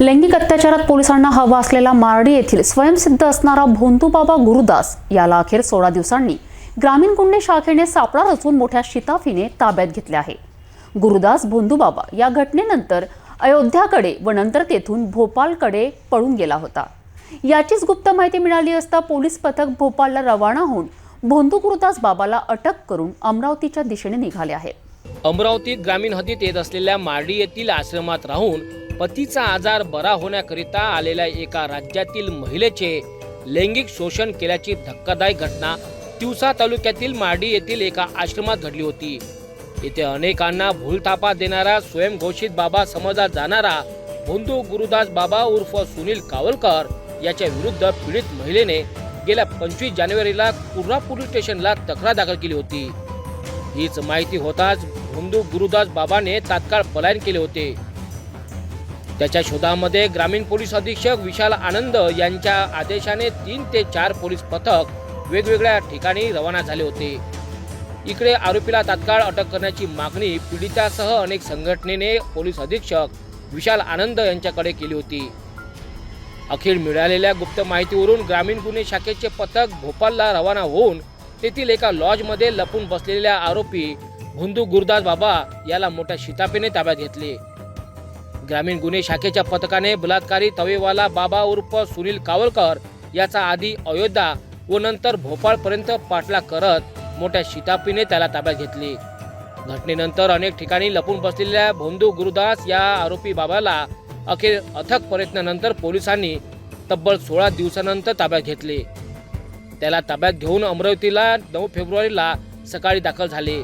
लैंगिक अत्याचारात पोलिसांना हवा असलेला मारडी येथील स्वयंसिद्ध असणारा भोंदूबाबा गुरुदास याला अखेर सोळा दिवसांनी ग्रामीण गुन्हे शाखेने सापळा रचून मोठ्या शिताफीने ताब्यात घेतले आहे. गुरुदास भोंदूबाबा या घटनेनंतर अयोध्याकडे व नंतर तेथून भोपाळकडे पळून गेला होता. याचीच गुप्त माहिती मिळाली असता पोलीस पथक भोपाळला रवाना होऊन भोंदू गुरुदास बाबाला अटक करून अमरावतीच्या दिशेने निघाले आहेत अमरावती ग्रामीण हद्दीत येत असलेल्या मार्डी येथील आश्रमात राहून पतीचा आजार बरा होण्याकरिता आलेल्या एका राज्यातील महिलेचे लैंगिक शोषण केल्याची धक्कादायक घटना तिवसा तालुक्यातील मार्डी येथील एका आश्रमात घडली होती. येथे अनेकांना भूलथापा देणारा स्वयंघोषित बाबा समजला जाणारा भोंदू गुरुदास बाबा उर्फ सुनील कावलकर याच्या विरुद्ध पीडित महिलेने गेल्या पंचवीस जानेवारीला कुर्रा पोलीस स्टेशनला तक्रार दाखल केली होती. हीच माहिती होताच भोंदू गुरुदास बाबाने तात्काळ पलायन केले होते. त्याच्या शोधामध्ये ग्रामीण पोलीस अधीक्षक विशाल आनंद यांच्या आदेशाने तीन ते चार पोलीस पथक वेगवेगळ्या ठिकाणी रवाना झाले होते. इकडे आरोपीला तात्काळ अटक करण्याची मागणी पीडितासह अनेक संघटनेने पोलीस अधीक्षक विशाल आनंद यांच्याकडे केली होती. अखेर मिळालेल्या गुप्त माहितीवरून ग्रामीण गुन्हे शाखेचे पथक भोपालला रवाना होऊन तेथील एका लॉजमध्ये लपून बसलेल्या आरोपी भुंदू गुरुदास बाबा याला मोठ्या शितापेने ताब्यात घेतले. ग्रामीण गुन्हे शाखेच्या पथकाने बलात्कारी तवेवाला बाबा उर्फ सुनील कावलकर याचा आधी अयोध्या व नंतर भोपाळपर्यंत पाठलाग करत मोठ्या शितापीने त्याला ताब्यात घेतले. घटनेनंतर अनेक ठिकाणी लपून बसलेल्या भोंदू गुरुदास या आरोपी बाबाला अखेर अथक प्रयत्नानंतर पोलिसांनी तब्बल सोळा दिवसानंतर ताब्यात घेतले. त्याला ताब्यात घेऊन अमरावतीला नऊ फेब्रुवारीला सकाळी दाखल झाले.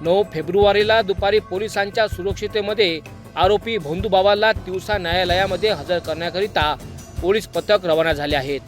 नऊ फेब्रुवारीला दुपारी पोलिसांच्या सुरक्षितेमध्ये आरोपी भोंदूबाबाला तिवसा न्यायालयामध्ये हजर करण्याकरिता पोलीस पथक रवाना झाले आहेत.